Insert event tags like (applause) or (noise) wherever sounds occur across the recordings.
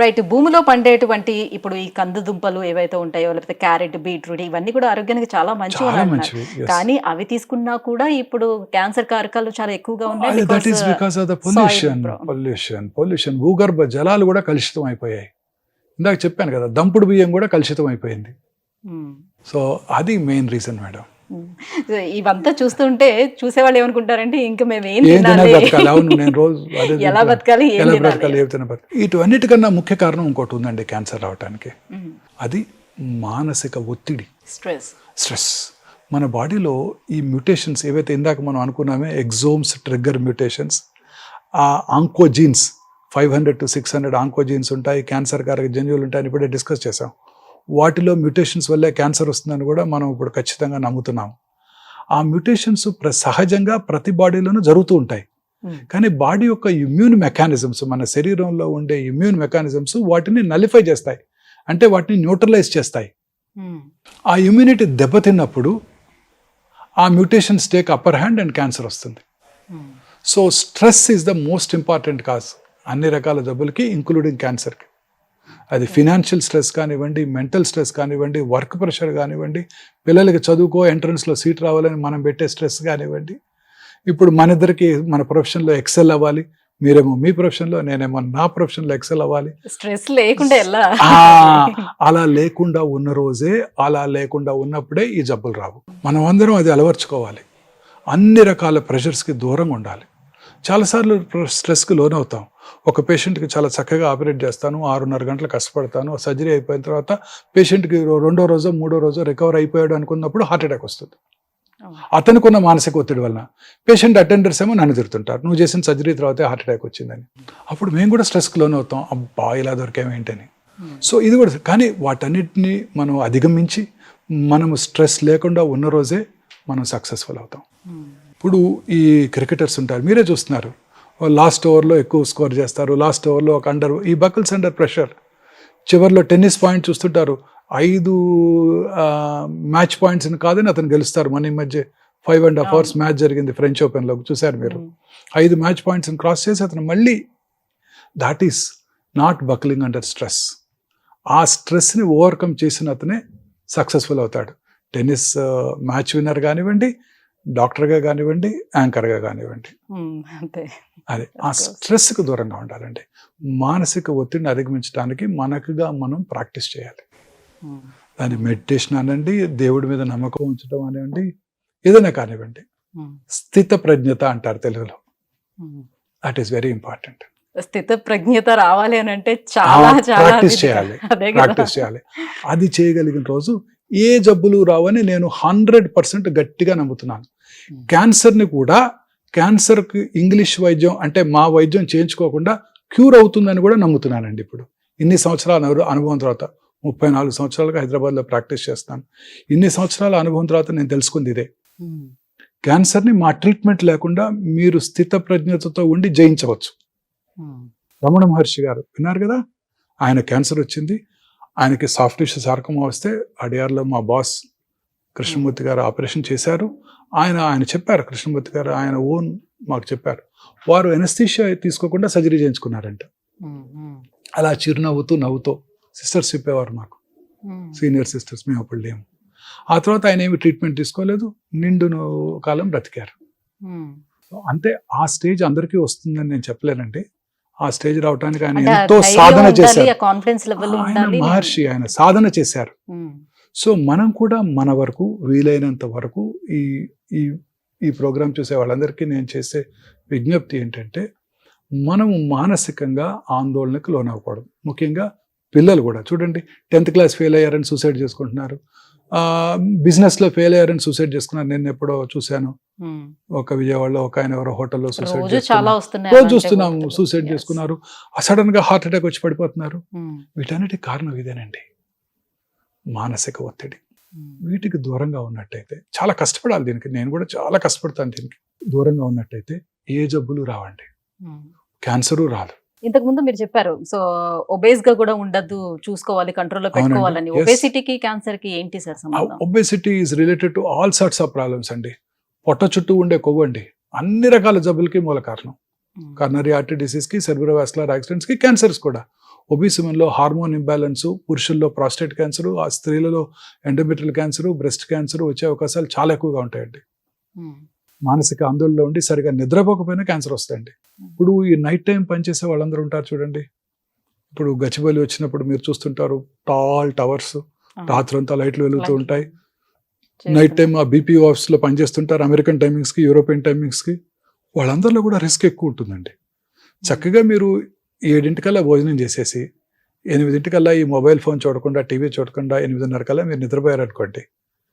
Right భూమిలో పండేటువంటి ఇప్పుడు ఈ కందు దుంపలు ఏవైతే ఉంటాయో లేకపోతే క్యారెట్ బీట్రూట్ ఇవన్నీ కూడా ఆరోగ్యానికి చాలా మంచివి yes. కానీ అవి తీసుకున్నా కూడా ఇప్పుడు క్యాన్సర్ కారకాలు చాలా ఎక్కువగా ఉన్నాయి that is because of the pollution pollution pollution భూగర్భ జలాలు కూడా కలుషితం అయిపోయాయి. ఇందాక చెప్పాను కదా దంపుడు బియ్యం కూడా కలుషితం అయిపోయింది. సో అది మెయిన్ రీజన్ మేడం ఇవంతా చూస్తుంటే చూసేవాళ్ళు ఏమనుకుంటారంటే ఇంకా మేము ఏం బతకాలి అవును నేను రోజు (laughs) ఎలా. బతకాలి ఎలా బ్రతకాలి? బతకాలి ఇటువన్నిటికన్నా ముఖ్య కారణం ఇంకోటి ఉందండి క్యాన్సర్ రావడానికి అది మానసిక ఒత్తిడి. స్ట్రెస్. స్ట్రెస్. మన బాడీలో ఈ మ్యూటేషన్స్ ఏవైతే ఇందాక మనం అనుకున్నామే ఎగ్జోమ్స్ ట్రిగ్గర్ మ్యూటేషన్స్ ఆ oncogenes five hundred to six hundred oncogenes ఉంటాయి క్యాన్సర్ కారక జన్యువులు ఉంటాయని ఇప్పుడే డిస్కస్ చేసాం వాటిలో మ్యూటేషన్స్ వల్లే క్యాన్సర్ వస్తుందని కూడా మనం ఇప్పుడు ఖచ్చితంగా నమ్ముతున్నాం ఆ మ్యూటేషన్స్ ప్ర సహజంగా ప్రతి బాడీలోనూ జరుగుతూ ఉంటాయి. కానీ బాడీ యొక్క ఇమ్యూన్ మెకానిజమ్స్ మన శరీరంలో ఉండే ఇమ్యూన్ మెకానిజమ్స్ వాటిని నలిఫై చేస్తాయి. అంటే వాటిని న్యూట్రలైజ్ చేస్తాయి. ఆ ఇమ్యూనిటీ దెబ్బతిన్నప్పుడు ఆ mutations take upper hand and cancer వస్తుంది. So stress is the most important cause అన్ని రకాల జబ్బులకి ఇంక్లూడింగ్ క్యాన్సర్కి అది ఫినాన్షియల్ స్ట్రెస్ కానివ్వండి మెంటల్ స్ట్రెస్ కానివ్వండి వర్క్ ప్రెషర్ కానివ్వండి పిల్లలకి చదువుకో ఎంట్రన్స్లో సీట్ రావాలని మనం పెట్టే స్ట్రెస్ కానివ్వండి. ఇప్పుడు మన ఇద్దరికి మన ప్రొఫెషన్లో ఎక్సెల్ అవ్వాలి మీరేమో మీ ప్రొఫెషన్లో నేనేమో నా ప్రొఫెషన్లో ఎక్సెల్ అవ్వాలి. స్ట్రెస్ లేకుండా ఎలా? అలా లేకుండా ఉన్న రోజే అలా లేకుండా ఉన్నప్పుడే ఈ జబ్బులు రావు. మనం అందరం అది అలవర్చుకోవాలి. అన్ని రకాల ప్రెషర్స్కి దూరంగా ఉండాలి. చాలాసార్లు స్ట్రెస్కి లోనవుతాం ఒక పేషెంట్కి చాలా చక్కగా ఆపరేట్ చేస్తాను ఆరున్నర గంటలు కష్టపడతాను సర్జరీ అయిపోయిన తర్వాత పేషెంట్కి రెండో రోజో మూడో రోజో రికవర్ అయిపోయాడు అనుకున్నప్పుడు హార్ట్ అటాక్ వస్తుంది. అతనికి ఉన్న మానసిక ఒత్తిడి వలన. పేషెంట్ అటెండర్స్ ఏమో నన్ను తిడుతుంటారు. నువ్వు చేసిన సర్జరీ తర్వాతే హార్ట్ అటాక్ వచ్చిందని. అప్పుడు మేము కూడా స్ట్రెస్కి లోన్ అవుతాం. అబ్బా ఇలా దొరికామేంటని సో ఇది కూడా కానీ వాటన్నిటిని మనం అధిగమించి మనము స్ట్రెస్ లేకుండా ఉన్న రోజే మనం సక్సెస్ఫుల్ అవుతాం. ఇప్పుడు ఈ క్రికెటర్స్ ఉంటారు. మీరే చూస్తున్నారు. లాస్ట్ ఓవర్లో ఎక్కువ స్కోర్ చేస్తారు. లాస్ట్ ఓవర్లో ఒక అండర్ ఈ బకల్స్ అండర్ ప్రెషర్. చివరిలో టెన్నిస్ పాయింట్ చూస్తుంటారు. ఐదు మ్యాచ్ పాయింట్స్ని కాదని అతను గెలుస్తారు. మన ఈ మధ్య five and half hours match జరిగింది ఫ్రెంచ్ ఓపెన్లో. చూశారు మీరు? ఐదు మ్యాచ్ పాయింట్స్ని క్రాస్ చేసి అతను మళ్ళీ that is not buckling under stress ఆ స్ట్రెస్ని ఓవర్కమ్ చేసిన అతనే సక్సెస్ఫుల్ అవుతాడు. టెన్నిస్ మ్యాచ్ విన్నర్ కానివ్వండి డాక్టర్గా కానివ్వండి యాంకర్గా కానివ్వండి. అంతే. అదే ఆ course. స్ట్రెస్కి దూరంగా ఉండాలండి. మానసిక ఒత్తిడిని అధిగమించడానికి మనకుగా మనం ప్రాక్టీస్ చేయాలి. దాని మెడిటేషన్ అనండి దేవుడి మీద నమ్మకం ఉంచడం అనివ్వండి ఏదైనా కానివ్వండి. స్థిత ప్రజ్ఞత అంటారు తెలుగులో. దట్ ఈస్ వెరీ ఇంపార్టెంట్ స్థిత ప్రజ్ఞత రావాలి అని అంటే చాలా ప్రాక్టీస్ చేయాలి. ప్రాక్టీస్ చేయాలి. అది చేయగలిగిన రోజు ఏ జబ్బులు రావని నేను హండ్రెడ్ పర్సెంట్ గట్టిగా నమ్ముతున్నాను. Hmm. క్యాన్సర్ని కూడా క్యాన్సర్కి ఇంగ్లీష్ వైద్యం అంటే మా వైద్యం చేయించుకోకుండా క్యూర్ అవుతుందని కూడా నమ్ముతున్నానండి ఇప్పుడు. ఇన్ని సంవత్సరాల అను- అనుభవం తర్వాత ముప్పై నాలుగు సంవత్సరాలుగా హైదరాబాద్లో ప్రాక్టీస్ చేస్తాను. ఇన్ని సంవత్సరాల అనుభవం తర్వాత నేను తెలుసుకుంది ఇదే. ఉమ్. క్యాన్సర్ని మా ట్రీట్మెంట్ లేకుండా మీరు స్థిత ప్రజ్ఞతతో ఉండి జయించవచ్చు. ఉమ్. రమణ మహర్షి గారు విన్నారు కదా? ఆయన క్యాన్సర్ వచ్చింది. ఆయనకి సాఫ్ట్ టిష్యూ సార్కమా వస్తే అడియార్లో మా బాస్ కృష్ణమూర్తి గారు ఆపరేషన్ చేశారు. ఆయన ఆయన చెప్పారు కృష్ణమూర్తి గారు ఆయన ఓన్ మాకు చెప్పారు. వారు ఎనస్థీషియా తీసుకోకుండా సర్జరీ చేయించుకున్నారంట. అలా చిరునవ్వుతూ నవ్వుతూ సిస్టర్స్ చెప్పేవారు మాకు. సీనియర్ సిస్టర్స్ మేము అప్పుడు లేము. ఆ తర్వాత ఆయన ఏమి ట్రీట్మెంట్ తీసుకోలేదు. నిండు కాలం బ్రతికారు. అంటే ఆ స్టేజ్ అందరికీ వస్తుందని నేను చెప్పలేనండి. ఆ స్టేజ్ రావడానికి ఆయన ఎంతో సాధన చేశారు. ఆయన మహర్షి ఆయన సాధన చేశారు. సో మనం కూడా మన వరకు వీలైనంత వరకు ఈ ఈ ఈ ప్రోగ్రాం చూసే వాళ్ళందరికీ నేను చేసే విజ్ఞప్తి ఏంటంటే మనము మానసికంగా ఆందోళనకు లోనవ్వకూడదు. ముఖ్యంగా పిల్లలు కూడా. చూడండి టెన్త్ క్లాస్ ఫెయిల్ అయ్యారని సూసైడ్ చేసుకుంటున్నారు. బిజినెస్లో ఫెయిల్ అయ్యారని సూసైడ్ చేసుకున్నారు. నేను ఎప్పుడో చూశాను. ఒక విజయవాడలో ఒక ఆయన ఎవరో హోటల్లో సూసైడ్ రోజు చూస్తున్నాము. సూసైడ్. చేసుకున్నారు సడన్గా హార్ట్ అటాక్ వచ్చి పడిపోతున్నారు ఉమ్. వీటన్నిటికి కారణం ఇదేనండి మానసిక ఒత్తిడి. వీటికి దూరంగా ఉన్నట్టయితే చాలా కష్టపడాలి దీనికి నేను కూడా చాలా కష్టపడతాను దీనికి దూరంగా ఉన్నట్టయితే ఏ జబ్బులు రావండి. క్యాన్సరు రాదు ఇంతకు ముందు మీరు చెప్పారు సో ఒబేస్గా కూడా ఉండద్దు చూసుకోవాలి కంట్రోల్లో. పెట్టుకోవాలని. ఒబేసిటీకి క్యాన్సర్కి ఏంటి sir obesity is related to all sorts of problems అండి పొట్ట చుట్టూ ఉండే కొవ్వు అండి. అన్ని రకాల జబ్బులకి మూల కారణం. కర్నరీ ఆర్టరీ డిసీజ్కి సెర్బ్రోవాస్కులర్ యాక్సిడెంట్స్కి క్యాన్సర్స్ కూడా. ఒబీస్లో హార్మోన్ ఇంబ్యాలెన్స్ పురుషుల్లో ప్రాస్టేట్ క్యాన్సర్ ఆ స్త్రీలలో ఎండోమెట్రియల్ క్యాన్సర్ బ్రెస్ట్ క్యాన్సర్ వచ్చే అవకాశాలు చాలా ఎక్కువగా ఉంటాయండి. మానసిక ఆందోళనలో ఉండి సరిగా నిద్రపోకపోయినా క్యాన్సర్ వస్తాయండి. ఇప్పుడు ఈ నైట్ టైం పనిచేసే వాళ్ళందరూ ఉంటారు చూడండి. ఇప్పుడు గచ్చిబౌలి వచ్చినప్పుడు మీరు చూస్తుంటారు టాల్ టవర్స్ రాత్రంతా లైట్లు వెలుగుతూ. ఉంటాయి. నైట్ టైం ఆ బీపీ ఆఫీస్లో పనిచేస్తుంటారు అమెరికన్ టైమింగ్స్కి యూరోపియన్ టైమింగ్స్కి. వాళ్ళందరిలో కూడా రిస్క్ ఎక్కువ ఉంటుందండి. చక్కగా మీరు ఏడింటికల్లా భోజనం చేసేసి ఎనిమిదింటికల్లా ఈ మొబైల్ ఫోన్ చూడకుండా టీవీ చూడకుండా ఎనిమిదిన్నర కల్లా మీరు నిద్రపోయారనుకోండి.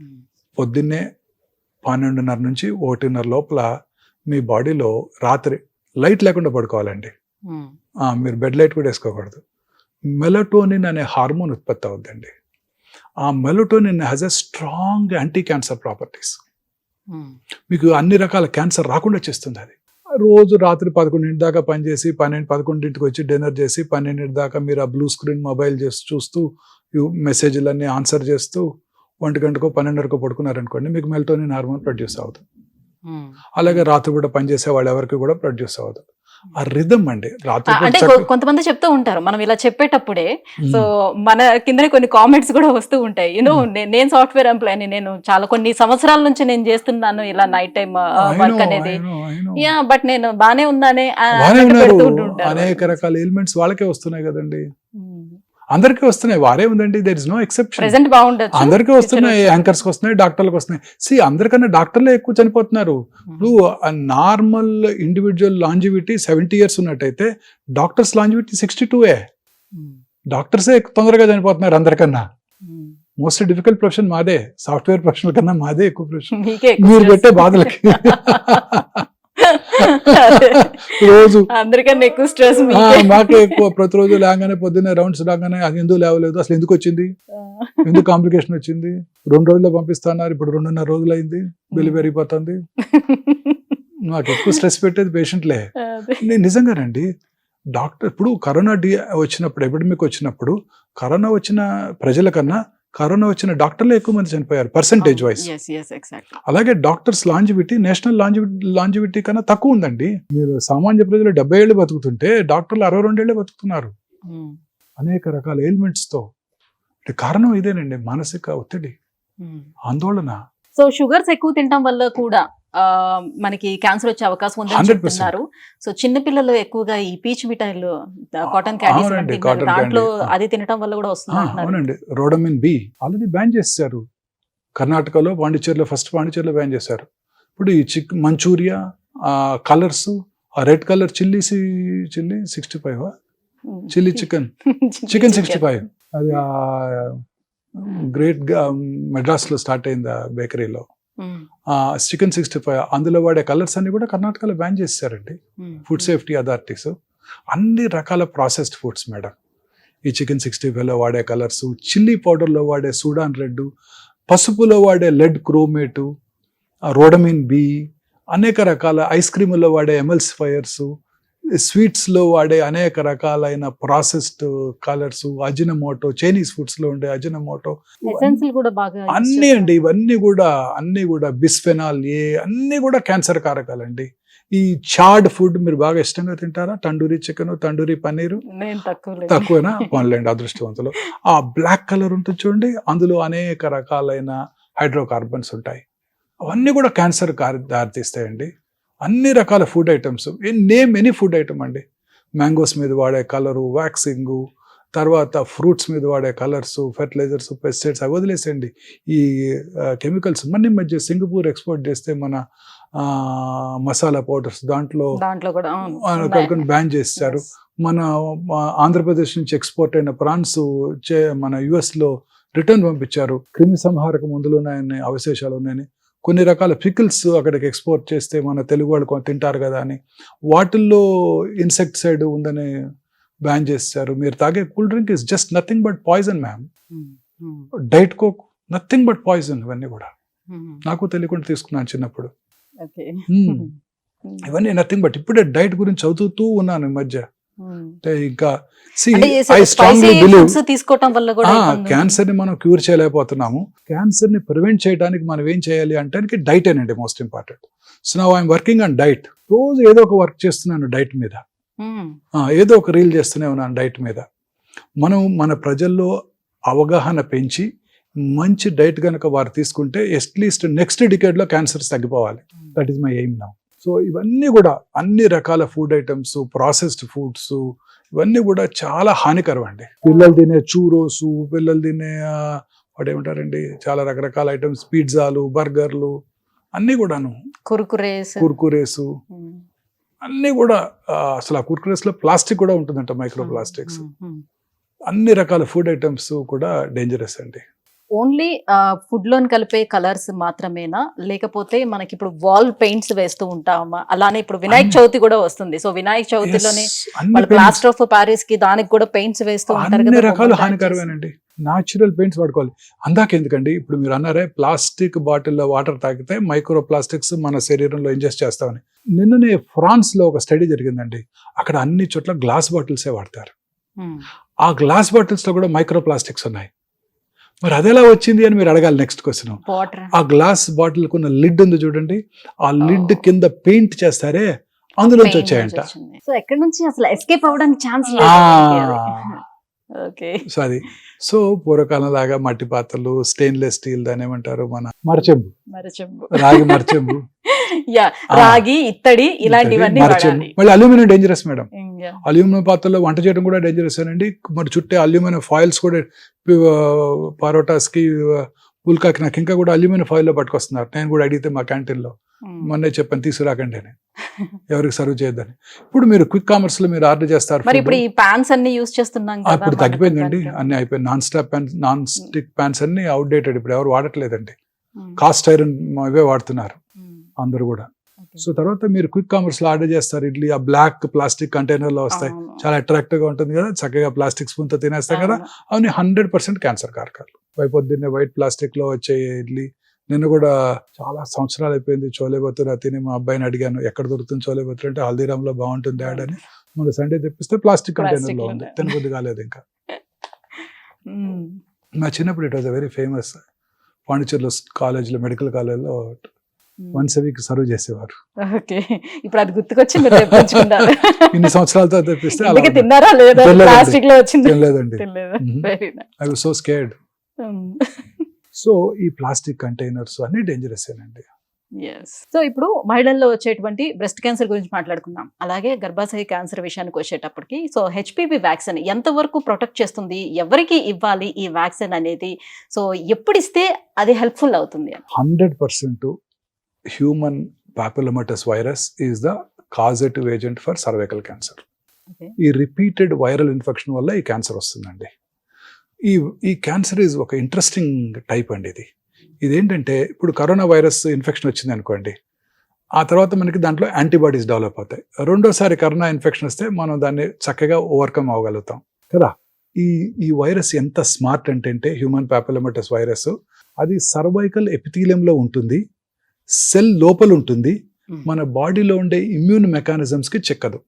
ఉమ్, పొద్దున్నే పన్నెండున్నర నుంచి ఒకటిన్నర లోపల మీ బాడీలో రాత్రి లైట్ లేకుండా పడుకోవాలండి. ఆ, మీరు బెడ్ లైట్ కూడా వేసుకోకూడదు. మెలటోనిన్ అనే హార్మోన్ ఉత్పత్తి అవుద్దండి. ఆ melatonin has a strong anti cancer properties మీకు అన్ని రకాల క్యాన్సర్ రాకుండా చేస్తుంది అది. రోజు రాత్రి పదకొండింటి దాకా పనిచేసి పన్నెండు పదకొండింటికి వచ్చి డిన్నర్ చేసి పన్నెండింటి దాకా మీరు ఆ బ్లూ స్క్రీన్ మొబైల్ చేసి చూస్తూ మెసేజ్లన్నీ ఆన్సర్ చేస్తూ ఒంటి గంటకో పన్నెండుకో పడుకున్నారనుకోండి మీకు మెల్టోనిన్ హార్మోన్ ప్రొడ్యూస్ అవుతుంది. ఉమ్. అలాగే రాత్రి కూడా పనిచేసే వాళ్ళు ఎవరికి కూడా ప్రొడ్యూస్ అవ్వదు. ఆ రిధమ్ అండి. రాత్రి అంటే కొంతమంది చెప్తూ ఉంటారు మనం ఇలా చెప్పేటప్పుడే సో మన కిందనే కొన్ని కామెంట్స్ కూడా వస్తూ ఉంటాయి. యూనో నేను సాఫ్ట్వేర్ ఎంప్లాయ్ నేను చాలా కొన్ని సంవత్సరాల నుంచి నేను చేస్తున్నాను ఇలా నైట్ టైం వర్క్ అనేది. యా బట్ నేను బానే ఉన్నానే. అనేక రకాల ఎలిమెంట్స్ వాళ్ళకే వస్తున్నాయి కదండి. అందరికీ వస్తున్నాయి. వారే ఉందండి. దర్ ఇస్ నో ఎక్సెప్షన్ అందరికీ వస్తున్నాయి. వచ్చి- యాంకర్స్ వస్తున్నాయి. డాక్టర్లకు వస్తున్నాయి. సి అందరికన్నా డాక్టర్లే ఎక్కువ చనిపోతున్నారు. ఇప్పుడు normal individual longevity seventy years ఉన్నట్టయితే డాక్టర్స్ లాంజివిటీ సిక్స్టీ టూ ఏ. డాక్టర్సే తొందరగా చనిపోతున్నారు అందరికన్నా. మోస్ట్ డిఫికల్ట్ ప్రొఫెషన్ మాదే. సాఫ్ట్వేర్ ప్రొఫెషన్ కన్నా మాదే ఎక్కువ ప్రొఫెషన్ మీరు. పెట్టే బాధలకి. (laughs) (laughs) రోజు అందరికన్నా ఎక్కువ స్ట్రెస్ మాకే. ఎక్కువ. ప్రతిరోజు లేగానే పొద్దున్నే రౌండ్స్ రాగానే అది ఎందుకు లేవలేదు? అసలు ఎందుకు వచ్చింది? ఎందుకు కాంప్లికేషన్ వచ్చింది? రెండు రోజుల్లో పంపిస్తున్నారు ఇప్పుడు రెండున్నర రోజులు అయింది బిల్లు పెరిగిపోతుంది. నాకు ఎక్కువ స్ట్రెస్ పెట్టేది పేషెంట్లే నేను నిజంగానండి డాక్టర్ ఇప్పుడు కరోనా డి వచ్చినప్పుడు ఎపిడమిక్ వచ్చినప్పుడు కరోనా వచ్చిన ప్రజల కన్నా కరోనా వచ్చిన డాక్టర్లే ఎక్కువ మంది చనిపోయారు పర్సంటేజ్ వైజ్ అలాగే doctors longevity national longevity longevity కన్నా తక్కువ ఉందండి. మీరు సామాన్య ప్రజలు డెబ్బై ఏళ్ళు బతుకుతుంటే డాక్టర్లు అరవై రెండేళ్ళే బతుకుతున్నారు. అనేక రకాల ailments తో. అంటే కారణం ఇదేనండి మానసిక ఒత్తిడి ఆందోళన. సో షుగర్స్ ఎక్కువ తినడం వల్ల కూడా మనకి క్యాన్సర్ వచ్చే అవకాశం ఉందని 100%. చెప్తున్నారు. సో చిన్న పిల్లలు ఎక్కువగా ఈ పీచ్ మిఠాయిలు కాటన్ క్యాండీస్ దాంట్లో. అది తినడం వల్ల కూడా వస్తుంది అవునండి. రోడమిన్ బి ఆల్రెడీ బ్యాన్ చేశారు. కర్ణాటకలో పాండిచేరిలో ఫస్ట్ పాండిచేరిలో బ్యాన్ చేశారు. ఇప్పుడు ఈ చిక్ మంచూరియా ఆ కలర్స్ ఆ red colour chilli chilli sixty five. Chilli chicken chicken sixty five అది ఆ గ్రేట్ మెడ్రాస్లో స్టార్ట్ అయింది ఆ బేకరీలో చికెన్ సిక్స్టీ ఫైవ్ అందులో వాడే కలర్స్ అన్ని కూడా కర్ణాటకలో బ్యాన్ చేశారండి ఉమ్, ఫుడ్ సేఫ్టీ అథారిటీస్ అన్ని రకాల ప్రాసెస్డ్ ఫుడ్స్ మేడం ఈ చికెన్ సిక్స్టీ ఫైవ్లో వాడే కలర్స్ చిల్లీ పౌడర్లో వాడే సూడాన్ రెడ్ పసుపులో వాడే లెడ్ క్రోమేటు రోడమిన్ బి అనేక రకాల ఐస్ క్రీముల్లో వాడే ఎమల్సిఫైయర్స్ స్వీట్స్లో వాడే అనేక రకాలైన ప్రాసెస్డ్ కలర్స్ అజినమోటో చైనీస్ ఫుడ్స్లో ఉండే అజినమోటో అన్నీ. అండి ఇవన్నీ కూడా అన్నీ కూడా బిస్ఫెనాల్ ఏ అన్నీ కూడా క్యాన్సర్ కారకాలండి ఈ చాడ్ ఫుడ్ మీరు బాగా ఇష్టంగా తింటారా? తండూరి చికెన్ తండూరి పన్నీరు. తక్కువేనా? పోన్లేండి అదృష్టవంతులు. ఆ బ్లాక్ కలర్ ఉంటుంది చూడండి అందులో అనేక రకాలైన హైడ్రోకార్బన్స్ ఉంటాయి. అవన్నీ కూడా క్యాన్సర్ దారితీస్తాయండి అన్ని రకాల food items name any food item అండి. మ్యాంగోస్ మీద వాడే కలరు వ్యాక్సింగు తర్వాత ఫ్రూట్స్ మీద వాడే కలర్స్ ఫెర్టిలైజర్స్ పెస్టిసైడ్స్ అవి వదిలేసేయండి. ఈ కెమికల్స్ మన మధ్య సింగపూర్ ఎక్స్పోర్ట్ చేస్తే మన మసాలా పౌడర్స్ దాంట్లో బ్యాన్ చేశారు Yes. మన ఆంధ్రప్రదేశ్ నుంచి ఎక్స్పోర్ట్ అయిన ప్రాన్స్ చే మన యుఎస్లో రిటర్న్ పంపించారు. క్రిమి సంహారక మందులు ఉన్నాయని అవశేషాలు ఉన్నాయని. కొన్ని రకాల పికిల్స్ అక్కడికి ఎక్స్పోర్ట్ చేస్తే మన తెలుగు వాళ్ళు తింటారు కదా అని. వాటిల్లో ఇన్సెక్టిసైడ్ ఉందని బ్యాన్ చేశారు మీరు తాగే cool drink is just nothing but poison ma'am diet coke nothing but poison ఇవన్నీ కూడా. ఉమ్, నాకు తెలియకుండా తీసుకున్నాను చిన్నప్పుడు. Hmm. ఉమ్, ఇవన్నీ నథింగ్ బట్ ఇప్పుడే డైట్ గురించి చదువుతూ ఉన్నాను ఈ మధ్య. అంటే ఇంకా తీసుకోవటం వల్ల కూడా క్యాన్సర్ని మనం క్యూర్ చేయలేకపోతున్నాము. క్యాన్సర్ని ప్రివెంట్ చేయడానికి మనం ఏం చేయాలి అంటే డైట్ అండి మోస్ట్ ఇంపార్టెంట్ సో నా ఐఎమ్ వర్కింగ్ ఆన్ డైట్ రోజు ఏదో ఒక వర్క్ చేస్తున్నాను డైట్ మీద. ఏదో ఒక రీల్ చేస్తూనే ఉన్నాను డైట్ మీద. మనం మన ప్రజల్లో అవగాహన పెంచి మంచి డైట్ కనుక వారు తీసుకుంటే అట్లీస్ట్ నెక్స్ట్ డికేడ్లో cancers తగ్గిపోవాలి. That is my aim now so ఇవన్నీ కూడా అన్ని రకాల ఫుడ్ ఐటమ్స్ ప్రాసెస్డ్ ఫుడ్స్ ఇవన్నీ కూడా చాలా హానికరం అండి. పిల్లలు తినే చూరోసు పిల్లలు తినే వాడు ఏమంటారండి చాలా రకరకాల ఐటమ్స్ పిజ్జాలు బర్గర్లు అన్నీ కూడాను. కురుకురేస్. కుర్కురేసు. అన్నీ కూడా అసలు ఆ కుర్కురేస్లో ప్లాస్టిక్ కూడా ఉంటుందంట మైక్రో ప్లాస్టిక్స్. అన్ని రకాల ఫుడ్ ఐటమ్స్ కూడా డేంజరస్ అండి. ఓన్లీ ఫుడ్లోని కలిపే కలర్స్ మాత్రమేనా? లేకపోతే మనకి ఇప్పుడు వాల్ పెయింట్స్ వేస్తూ ఉంటామా? అలానే ఇప్పుడు వినాయక చవితి కూడా వస్తుంది. సో వినాయక చవితిలోనే వాళ్ళు ప్లాస్టర్ ఆఫ్ ప్యారిస్కి దానికి కూడా పెయింట్స్ వేస్తూ ఉంటారు కదా రకాలు హానికరమేనండి. న్యాచురల్ పెయింట్స్ వాడుకోవాలి. అందాక ఎందుకండి? ఇప్పుడు మీరు అన్నారే ప్లాస్టిక్ బాటిల్లో వాటర్ తాగితే మైక్రో ప్లాస్టిక్స్ మన శరీరంలో ఇంజెస్ట్ చేస్తామని. నిన్ననే ఫ్రాన్స్లో ఒక స్టడీ జరిగిందండి. అక్కడ అన్ని చోట్ల గ్లాస్ బాటిల్సే వాడతారు. ఆ గ్లాస్ బాటిల్స్లో కూడా మైక్రో ప్లాస్టిక్స్ ఉన్నాయి. మరి అదెలా వచ్చింది అని మీరు అడగాలి నెక్స్ట్ క్వశ్చన్ ఆ గ్లాస్ బాటిల్ కున్న లిడ్ ఉంది చూడండి. ఆ లిడ్ Oh. కింద పెయింట్ చేస్తారే అందులోంచి వచ్చాయంట. సో ఎక్కడి నుంచి అసలు ఎస్కేప్ అవ్వడానికి ఛాన్స్ సో (laughs) అది. సో పూర్వకాలం లాగా మట్టి పాత్రలు స్టెయిన్లెస్ స్టీల్ దాని ఏమంటారు మన మరచెంబు. రాగి మరచెంబు. (laughs) రాగి ఇత్తడి ఇలాంటివన్నీ మళ్ళీ అల్యూమినియం డేంజరస్ మేడం. అల్యూమినియం పాత్రలో వంట చేయడం కూడా డేంజరస్ అండి మరి చుట్టే అల్యూమినియం ఫాయిల్స్ కూడా పరోటాస్కి పుల్కాకి నాకు ఇంకా కూడా అల్యూమినియం ఫాయిల్లో పట్టుకొస్తున్నారు నేను కూడా అడిగితే మా క్యాంటీన్లో ఉమ్. మొన్నే చెప్పాను తీసుకురాకండి అని ఎవరికి సర్వ్ చేయొద్దని ఇప్పుడు మీరు క్విక్ కామర్స్లో మీరు ఆర్డర్ చేస్తారు. ఇప్పుడు ఈ ప్యాన్స్ అన్ని యూస్ చేస్తున్నాం తగ్గిపోయిందండి. అన్ని అయిపోయింది non stop pans non stick pans అన్ని అవుట్డేటెడ్ ఇప్పుడు ఎవరు వాడట్లేదండి. కాస్ట్ ఐరన్ ఇవే వాడుతున్నారు ఉమ్. అందరూ కూడా. సో తర్వాత మీరు క్విక్ కామర్స్లో ఆర్డర్ చేస్తారు. ఇడ్లీ ఆ బ్లాక్ ప్లాస్టిక్ కంటైనర్లో వస్తాయి. చాలా అట్రాక్టివ్గా ఉంటుంది కదా. చక్కగా ప్లాస్టిక్ స్పూన్తో తినేస్తాం కదా. అవును. అవన్నీ హండ్రెడ్ పర్సెంట్ క్యాన్సర్ కారకాలు. పొద్దున్నే వైట్ ప్లాస్టిక్లో వచ్చే ఇడ్లీ. నిన్న కూడా చాలా సంవత్సరాలు అయిపోయింది చోలే బతురా తిని మా అబ్బాయిని అడిగాను ఎక్కడ దొరుకుతుంది చోలే బతురా అంటే హల్దీరామ్లో బాగుంటుంది డాడ్ అని. సండే తెప్పిస్తే ప్లాస్టిక్ కంటైనర్లో. ఉంది. తినబుద్ధి కాలేదు ఇంకా. (laughs) మా చిన్నప్పుడు ఇట్ వాజ్ వెరీ ఫేమస్ పాండిచేరిలో కాలేజ్లో మెడికల్ కాలేజ్లో. వన్స్ వీక్ సర్వ్ చేసేవారు. ఓకే. ఇప్పుడు అది గుర్తుకొచ్చి మీరు తెప్పించుకున్నారు ఇన్ని తెప్పిస్తే ఇంతకీ ఉంది. తిన్నారా లేదా. ప్లాస్టిక్లో వచ్చింది. తినలేదండి. తినలేదా. Very I was so scared so ఈ ప్లాస్టిక్ కంటైనర్స్ అన్ని డేంజరస్ ఏనండి. సో ఇప్పుడు మహిళల్లో వచ్చేటువంటి బ్రెస్ట్ క్యాన్సర్ గురించి మాట్లాడుకుందాం. అలాగే గర్భాశయ క్యాన్సర్ విషయానికి వచ్చేటప్పటికి సో హెచ్పివి వ్యాక్సిన్ ఎంతవరకు ప్రొటెక్ట్ చేస్తుంది? ఎవరికి ఇవ్వాలి ఈ వ్యాక్సిన్ అనేది? సో ఎప్పుడు ఇస్తే అది హెల్ప్ఫుల్ అవుతుంది hundred percent human papillomatous virus is the causative agent for cervical cancer. ఈ రిపీటెడ్ వైరల్ ఇన్ఫెక్షన్ వల్ల ఈ క్యాన్సర్ వస్తుందండి. ఈ ఈ క్యాన్సర్ ఈజ్ ఒక ఇంట్రెస్టింగ్ టైప్ అండి ఇది. ఇదేంటంటే ఇప్పుడు కరోనా వైరస్ ఇన్ఫెక్షన్ వచ్చింది అనుకోండి ఆ తర్వాత మనకి దాంట్లో యాంటీబాడీస్ డెవలప్ అవుతాయి. రెండోసారి కరోనా ఇన్ఫెక్షన్ వస్తే మనం దాన్ని చక్కగా ఓవర్కమ్ అవ్వగలుగుతాం కదా? ఈ ఈ వైరస్ ఎంత స్మార్ట్ అంటే అంటే హ్యూమన్ పాపులమటస్ వైరస్ అది సర్వైకల్ ఎపిథీలియంలో ఉంటుంది. సెల్ లోపల ఉంటుంది. మన బాడీలో ఉండే ఇమ్యూన్ మెకానిజమ్స్కి చెక్కదు